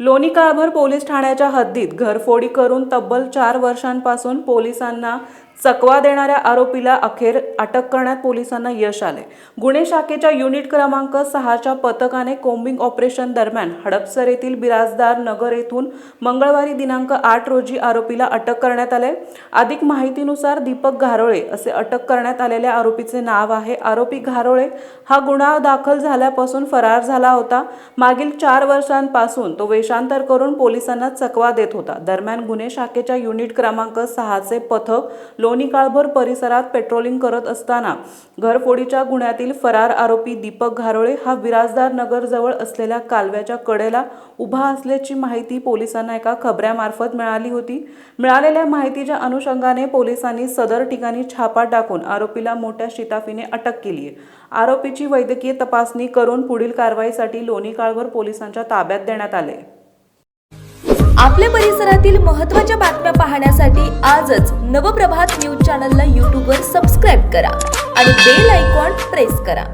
लोणी काळभर पोलीस ठाण्याच्या हद्दीत घरफोडी करून तब्बल चार वर्षांपासून पोलिसांना चकवा देणाऱ्या आरोपीला अखेर अटक करण्यात पोलिसांना यश आले. गुन्हे शाखेच्या युनिट क्रमांक सहाच्या पथकाने कोम्बिंग ऑपरेशन दरम्यान हडपसर येथील बिराजदार नगर येथून मंगळवारी दिनांक आठ रोजी आरोपीला अटक करण्यात आले. अधिक माहितीनुसार दीपक घारोळे असे अटक करण्यात आलेल्या आरोपीचे नाव आहे. आरोपी घारोळे हा गुन्हा दाखल झाल्यापासून फरार झाला होता. मागील चार वर्षांपासून तो वेश वेषांतर करून पोलिसांना चकवा देत होता. दरम्यान गुन्हे शाखेच्या युनिट क्रमांक सहाचे पथक लोणी काळभर परिसरात पेट्रोलिंग करत असताना घरफोडीच्या गुन्ह्यातील फरार आरोपी दीपक घारोळे हा विराजदार नगरजवळ असलेल्या कालव्याच्या कडेला उभा असल्याची माहिती पोलिसांना एका खबऱ्यामार्फत मिळाली होती. मिळालेल्या माहितीच्या अनुषंगाने पोलिसांनी सदर ठिकाणी छापा टाकून आरोपीला मोठ्या शिताफीने अटक केली आहे. आरोपीची वैद्यकीय तपासणी करून पुढील कारवाईसाठी लोणी काळभर पोलिसांच्या ताब्यात देण्यात आले आपल्या परिसरातील महत्त्वाच्या बातम्या पाहण्यासाठी आजच नवप्रभात न्यूज चॅनलला यूट्यूबवर सबस्क्राईब करा आणि बेल आयकॉन प्रेस करा.